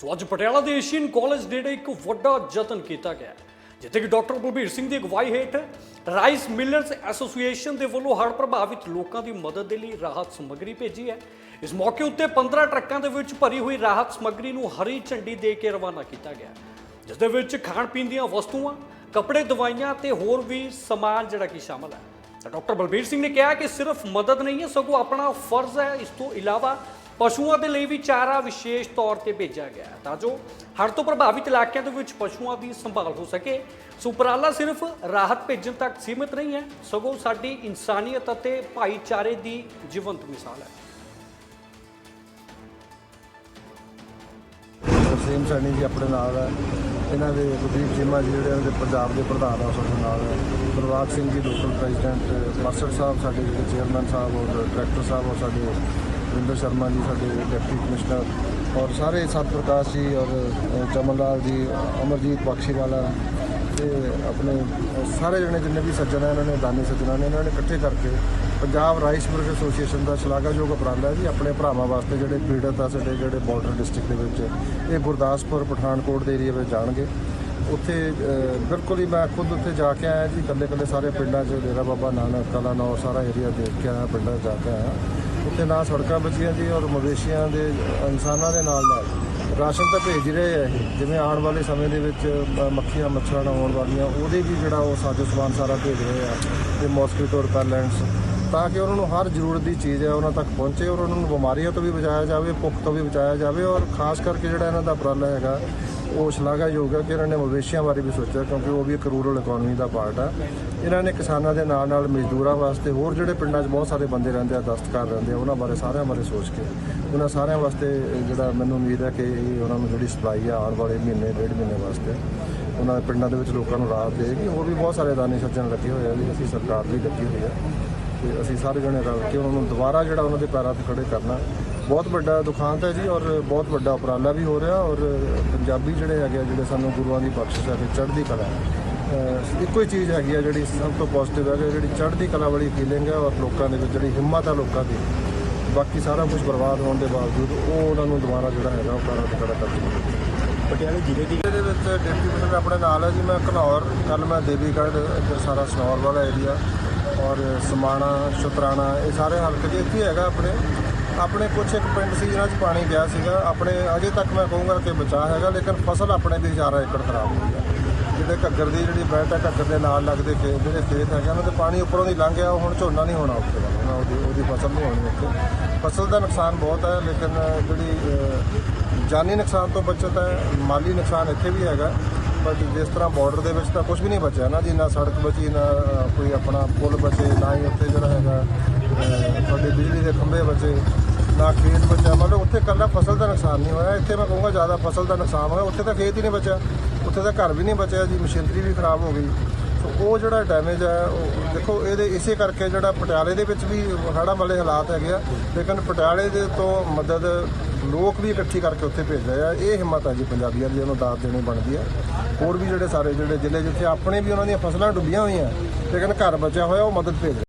ਸੋ ਅੱਜ ਪਟਿਆਲਾ ਦੇ Asian college ਨੇੜੇ ਇੱਕ ਵੱਡਾ ਯਤਨ ਕੀਤਾ ਗਿਆ ਜਿੱਥੇ ਕਿ ਡਾਕਟਰ ਬਲਬੀਰ ਸਿੰਘ ਦੀ ਅਗਵਾਈ ਹੇਠ ਰਾਈਸ ਮਿਲਰਸ ਐਸੋਸੀਏਸ਼ਨ ਦੇ ਵੱਲੋਂ ਹੜ੍ਹ ਪ੍ਰਭਾਵਿਤ ਲੋਕਾਂ ਦੀ ਮਦਦ ਦੇ ਲਈ ਰਾਹਤ ਸਮੱਗਰੀ ਭੇਜੀ ਹੈ। ਇਸ ਮੌਕੇ ਉੱਤੇ 15 ਟਰੱਕਾਂ ਦੇ ਵਿੱਚ ਭਰੀ ਹੋਈ ਰਾਹਤ ਸਮੱਗਰੀ ਨੂੰ ਹਰੀ ਝੰਡੀ ਦੇ ਕੇ ਰਵਾਨਾ ਕੀਤਾ ਗਿਆ ਜਿਸ ਦੇ ਵਿੱਚ ਖਾਣ ਪੀਣ ਦੀਆਂ ਵਸਤੂਆਂ, ਕੱਪੜੇ, ਦਵਾਈਆਂ ਤੇ ਹੋਰ ਵੀ ਸਮਾਨ ਜਿਹੜਾ ਕਿ ਸ਼ਾਮਲ ਹੈ। ਤਾਂ ਡਾਕਟਰ ਬਲਬੀਰ ਸਿੰਘ ਨੇ ਕਿਹਾ ਕਿ ਸਿਰਫ ਮਦਦ ਨਹੀਂ ਹੈ, ਸਗੋਂ ਆਪਣਾ ਫਰਜ਼ ਹੈ, ਇਸ ਤੋਂ ਇਲਾਵਾ ਪਸ਼ੂਆਂ ਦੇ ਲਈ ਵੀ ਚਾਰਾ ਵਿਸ਼ੇਸ਼ ਤੌਰ ਤੇ ਭੇਜਿਆ ਗਿਆ ਹੈ। ਤਾਂ ਜੋ ਹੜ੍ਹ ਤੋਂ ਪ੍ਰਭਾਵਿਤ ਇਲਾਕਿਆਂ ਦੇ ਵਿੱਚ ਪਸ਼ੂਆਂ ਦੀ ਸੰਭਾਲ ਹੋ ਸਕੇ। ਸੁਪਰਾਲਾ ਸਿਰਫ ਰਾਹਤ ਭੇਜਣ ਤੱਕ ਸੀਮਿਤ ਨਹੀਂ ਹੈ, ਸਗੋਂ ਸਾਡੀ ਇਨਸਾਨੀਅਤ ਅਤੇ ਭਾਈਚਾਰੇ ਦੀ ਜੀਵੰਤ ਮਿਸਾਲ ਹੈ। ਤਰਸੇਮ ਸੈਣੀ ਜੀ ਆਪਣੇ ਨਾਲ ਹੈ। ਇਹਨਾਂ ਦੇ ਗੁਰਦੀਪ ਚੀਮਾ ਜੀ ਜਿਹੜੇ ਦੇ ਪੰਜਾਬ ਦੇ ਪ੍ਰਧਾਨ ਆ, ਸਾਡੇ ਨਾਲ ਹੈ। ਪ੍ਰਵਾਕ Singh ji local president, master ਸਾਹਿਬ ਸਾਡੇ ਜਿਹੜੇ ਚੇਅਰਮੈਨ ਸਾਹਿਬ ਔਰ ਡਾਇਰੈਕਟਰ ਸਾਹਿਬ ਔਰ ਸਾਡੇ ਵਿੰਦਰ ਸ਼ਰਮਾ ਜੀ, ਸਾਡੇ ਡਿਪਟੀ ਕਮਿਸ਼ਨਰ ਔਰ ਸਾਰੇ ਸਤ ਪ੍ਰਕਾਸ਼ ਜੀ ਔਰ ਚਮਨ ਲਾਲ ਜੀ, ਅਮਰਜੀਤ ਬਖਸ਼ੀਵਾਲਾ ਤੇ ਆਪਣੇ ਸਾਰੇ ਜਣੇ ਜਿੰਨੇ ਵੀ ਸੱਜਣ ਆ, ਇਹਨਾਂ ਨੇ, ਦਾਨੀ ਸੱਜਣਾ ਨੇ ਇਹਨਾਂ ਨੇ ਇਕੱਠੇ ਕਰਕੇ ਪੰਜਾਬ ਰਾਈਸ ਮਿਲਰ ਐਸੋਸੀਏਸ਼ਨ ਦਾ ਸ਼ਲਾਘਾਯੋਗ ਉਪਰਾਲਾ ਜੀ, ਆਪਣੇ ਭਰਾਵਾਂ ਵਾਸਤੇ ਜਿਹੜੇ ਪੀੜਤ ਆ, ਸਾਡੇ ਜਿਹੜੇ ਬਾਰਡਰ ਡਿਸਟ੍ਰਿਕਟ ਦੇ ਵਿੱਚ, ਇਹ ਗੁਰਦਾਸਪੁਰ, ਪਠਾਨਕੋਟ ਦੇ ਏਰੀਆ ਵਿੱਚ ਜਾਣਗੇ। ਉੱਥੇ ਬਿਲਕੁਲ ਹੀ ਮੈਂ ਖੁਦ ਉੱਥੇ ਜਾ ਕੇ ਆਇਆ ਜੀ। ਇਕੱਲੇ ਇਕੱਲੇ ਸਾਰੇ ਪਿੰਡਾਂ 'ਚ, ਡੇਰਾ ਬਾਬਾ ਨਾਨਕ, ਕਲਾ ਨੌ ਸਾਰਾ ਏਰੀਆ ਦੇਖ ਕੇ ਆਇਆ, ਪਿੰਡਾਂ 'ਚ ਜਾ ਕੇ ਆਇਆ। ਉੱਥੇ ਨਾ ਸੜਕਾਂ ਬਚੀਆਂ ਜੀ ਔਰ ਮਵੇਸ਼ੀਆਂ ਦੇ, ਇਨਸਾਨਾਂ ਦੇ ਨਾਲ ਨਾਲ ਰਾਸ਼ਨ ਤਾਂ ਭੇਜ ਹੀ ਰਹੇ ਆ ਇਹ। ਜਿਵੇਂ ਆਉਣ ਵਾਲੇ ਸਮੇਂ ਦੇ ਵਿੱਚ ਮੱਖੀਆਂ, ਮੱਛਰਾਂ ਨਾਲ ਆਉਣ ਵਾਲੀਆਂ, ਉਹਦੇ ਵੀ ਜਿਹੜਾ ਉਹ ਸਾਜੋ ਸਮਾਨ ਸਾਰਾ ਭੇਜ ਰਹੇ ਆ, ਤੇ ਮੋਸਕੀਟੋ ਰਿਪੈਲੈਂਟਸ ਤਾਂ ਕਿ ਉਹਨਾਂ ਨੂੰ ਹਰ ਜ਼ਰੂਰਤ ਦੀ ਚੀਜ਼ ਹੈ, ਉਹਨਾਂ ਤੱਕ ਪਹੁੰਚੇ ਔਰ ਉਹਨਾਂ ਨੂੰ ਬਿਮਾਰੀਆਂ ਤੋਂ ਵੀ ਬਚਾਇਆ ਜਾਵੇ, ਭੁੱਖ ਤੋਂ ਵੀ ਬਚਾਇਆ ਜਾਵੇ ਔਰ ਖਾਸ ਕਰਕੇ ਜਿਹੜਾ ਇਹਨਾਂ ਦਾ ਉਪਰਾਲਾ ਹੈਗਾ ਉਹ ਸ਼ਲਾਘਾਯੋਗ ਹੈ ਕਿ ਇਹਨਾਂ ਨੇ ਮਵੇਸ਼ੀਆਂ ਬਾਰੇ ਵੀ ਸੋਚਿਆ ਕਿਉਂਕਿ ਉਹ ਵੀ ਇੱਕ ਰੂਰਲ ਇਕਨੋਮੀ ਦਾ ਪਾਰਟ ਆ ਇਹਨਾਂ ਨੇ ਕਿਸਾਨਾਂ ਦੇ ਨਾਲ ਨਾਲ ਮਜ਼ਦੂਰਾਂ ਵਾਸਤੇ ਹੋਰ ਜਿਹੜੇ ਪਿੰਡਾਂ 'ਚ ਬਹੁਤ ਸਾਰੇ ਬੰਦੇ ਰਹਿੰਦੇ ਆ, ਦਸਤਕਾਰ ਰਹਿੰਦੇ ਆ, ਉਹਨਾਂ ਬਾਰੇ ਸਾਰਿਆਂ ਬਾਰੇ ਸੋਚ ਕੇ ਉਹਨਾਂ ਸਾਰਿਆਂ ਵਾਸਤੇ ਜਿਹੜਾ ਮੈਨੂੰ ਉਮੀਦ ਹੈ ਕਿ ਇਹ ਉਹਨਾਂ ਨੂੰ ਜਿਹੜੀ ਸਪਲਾਈ ਆ ਆਉਣ ਵਾਲੇ ਮਹੀਨੇ, ਡੇਢ ਮਹੀਨੇ ਵਾਸਤੇ ਉਹਨਾਂ ਦੇ ਪਿੰਡਾਂ ਦੇ ਵਿੱਚ ਲੋਕਾਂ ਨੂੰ ਰਾਹਤ ਦੇਗੀ ਹੋਰ ਵੀ ਬਹੁਤ ਸਾਰੇ ਦਾਨੀ ਸੱਜਣ ਲੱਗੇ ਹੋਏ ਆ ਜੀ, ਅਸੀਂ ਸਰਕਾਰ ਵੀ ਲੱਗੀ ਹੋਈ ਆ ਤੇ ਅਸੀਂ ਸਾਰੇ ਜਣੇ ਰਲ ਕੇ ਉਹਨਾਂ ਨੂੰ ਦੁਬਾਰਾ ਜਿਹੜਾ ਉਹਨਾਂ ਦੇ ਪੈਰਾਂ ਤੇ ਖੜੇ ਕਰਨਾ ਬਹੁਤ ਵੱਡਾ ਦੁਖਾਂਤ ਹੈ ਜੀ ਔਰ ਬਹੁਤ ਵੱਡਾ ਉਪਰਾਲਾ ਵੀ ਹੋ ਰਿਹਾ ਔਰ ਪੰਜਾਬੀ ਜਿਹੜੇ ਹੈਗੇ ਆ ਜਿਹੜੇ ਸਾਨੂੰ ਗੁਰੂਆਂ ਦੀ ਬਖਸ਼ਿਸ਼ ਹੈ ਤੇ ਚੜ੍ਹਦੀ ਕਲਾ ਹੈ। ਇੱਕੋ ਹੀ ਚੀਜ਼ ਹੈਗੀ ਆ ਜਿਹੜੀ ਸਭ ਤੋਂ ਪੋਜ਼ਿਟਿਵ ਹੈ ਜਿਹੜੀ ਚੜ੍ਹਦੀ ਕਲਾ ਵਾਲੀ ਫੀਲਿੰਗ ਹੈ ਔਰ ਲੋਕਾਂ ਦੇ ਵਿੱਚ ਜਿਹੜੀ ਹਿੰਮਤ ਹੈ ਲੋਕਾਂ ਦੀ ਬਾਕੀ ਸਾਰਾ ਕੁਝ ਬਰਬਾਦ ਹੋਣ ਦੇ ਬਾਵਜੂਦ ਉਹ ਉਹਨਾਂ ਨੂੰ ਦੁਬਾਰਾ ਜਿਹੜਾ ਹੈਗਾ ਉਹ ਪੈਰਾਂ ਤੇ ਖੜਾ ਕਰਕੇ ਪਟਿਆਲੇ ਜ਼ਿਲ੍ਹੇ ਦੀ ਇਹਦੇ ਵਿੱਚ ਡਿਪਟੀ ਕਮਿਸ਼ਨਰ ਆਪਣੇ ਨਾਲ ਹੈ ਜੀ ਮੈਂ ਘਨੌਰ ਕੱਲ ਮੈਂ ਦੇਵੀਗੜ੍ਹ ਇੱਧਰ ਸਾਰਾ ਸਨੌਰ ਵਾਲਾ ਏਰੀਆ ਔਰ ਸਮਾਣਾ ਸ਼ੁਤਰਾਣਾ ਇਹ ਸਾਰੇ ਹਲਕੇ ਦੇ ਇੱਥੇ ਹੀ ਹੈਗਾ ਆਪਣੇ। ਆਪਣੇ ਕੁਛ ਇੱਕ ਪਿੰਡ ਸੀ ਜਿਹਨਾਂ 'ਚ ਪਾਣੀ ਗਿਆ ਸੀਗਾ। ਆਪਣੇ ਅਜੇ ਤੱਕ ਮੈਂ ਕਹੂੰਗਾ ਕਿ ਬਚਾ ਹੈਗਾ ਲੇਕਿਨ ਫਸਲ ਆਪਣੇ ਦੀ ਹਜ਼ਾਰਾਂ ਏਕੜ ਖਰਾਬ ਹੋਈ ਹੈ। ਜਿਹੜੇ ਘੱਗਰ ਦੀ ਜਿਹੜੀ ਬੈਠ ਹੈ ਘੱਗਰ ਦੇ ਨਾਲ ਲੱਗਦੇ ਖੇਤ ਜਿਹੜੇ ਖੇਤ ਹੈਗੇ ਉਹਨਾਂ ਤੇ ਪਾਣੀ ਉੱਪਰੋਂ ਦੀ ਲੰਘ ਗਿਆ ਉਹ ਹੁਣ ਝੋਨਾ ਨਹੀਂ ਹੋਣਾ ਉੱਥੇ। ਦਾ ਉਹਦੀ ਉਹਦੀ ਫਸਲ ਨਹੀਂ ਹੋਣੀ ਉੱਥੇ। ਫਸਲ ਦਾ ਨੁਕਸਾਨ ਬਹੁਤ ਹੈ ਲੇਕਿਨ ਜਿਹੜੀ ਜਾਨੀ ਨੁਕਸਾਨ ਤੋਂ ਬਚਤ ਹੈ ਮਾਲੀ ਨੁਕਸਾਨ ਇੱਥੇ ਵੀ ਹੈਗਾ। ਬਟ ਜਿਸ ਤਰ੍ਹਾਂ ਬਾਰਡਰ ਦੇ ਵਿੱਚ ਤਾਂ ਕੁਝ ਵੀ ਨਹੀਂ ਬਚਿਆ ਨਾ ਜੀ ਨਾ ਸੜਕ ਬਚੀ ਨਾ ਕੋਈ ਆਪਣਾ ਪੁਲ ਬਚੇ ਨਾ ਹੀ ਉੱਥੇ ਜਿਹੜਾ ਹੈਗਾ ਅਹ, ਤੁਹਾਡੇ ਬਿਜਲੀ ਦੇ ਖੰਭੇ ਬਚੇ। ਨਾ ਖੇਤ ਬਚਿਆ, ਮਤਲਬ ਉੱਥੇ ਕੱਲਾ ਫਸਲ ਦਾ ਨੁਕਸਾਨ ਨਹੀਂ ਹੋਇਆ। ਇੱਥੇ ਮੈਂ ਕਹੂੰਗਾ ਜ਼ਿਆਦਾ ਫਸਲ ਦਾ ਨੁਕਸਾਨ ਹੋਇਆ। ਉੱਥੇ ਤਾਂ ਖੇਤ ਹੀ ਨਹੀਂ ਬਚਿਆ। ਉੱਥੇ ਤਾਂ ਘਰ ਵੀ ਨਹੀਂ ਬਚਿਆ ਜੀ, ਮਸ਼ੀਨਰੀ ਵੀ ਖਰਾਬ ਹੋ ਗਈ। ਸੋ ਉਹ ਜਿਹੜਾ ਡੈਮੇਜ ਹੈ, ਉਹ ਦੇਖੋ, ਇਹਦੇ ਇਸੇ ਕਰਕੇ ਜਿਹੜਾ ਪਟਿਆਲੇ ਦੇ ਵਿੱਚ ਵੀ ਹੜ੍ਹਾਂ ਵਾਲੇ ਹਾਲਾਤ ਹੈਗੇ ਆ। ਲੇਕਿਨ ਪਟਿਆਲੇ ਦੇ ਤੋਂ ਮਦਦ ਲੋਕ ਵੀ ਇਕੱਠੀ ਕਰਕੇ ਉੱਥੇ ਭੇਜ ਰਹੇ ਆ। ਇਹ ਹਿੰਮਤ ਹੈ ਜੀ ਪੰਜਾਬੀਆਂ ਦੀ ਉਹਨੂੰ ਦਾਤ ਦੇਣੀ ਬਣਦੀ ਹੈ ਹੋਰ ਵੀ ਜਿਹੜੇ ਸਾਰੇ ਜਿਹੜੇ ਜ਼ਿਲ੍ਹੇ ਜਿੱਥੇ ਆਪਣੇ ਵੀ ਉਹਨਾਂ ਦੀਆਂ ਫਸਲਾਂ ਡੁੱਬੀਆਂ ਹੋਈਆਂ, ਲੇਕਿਨ ਘਰ ਬਚਿਆ ਹੋਇਆ, ਉਹ ਮਦਦ ਭੇਜ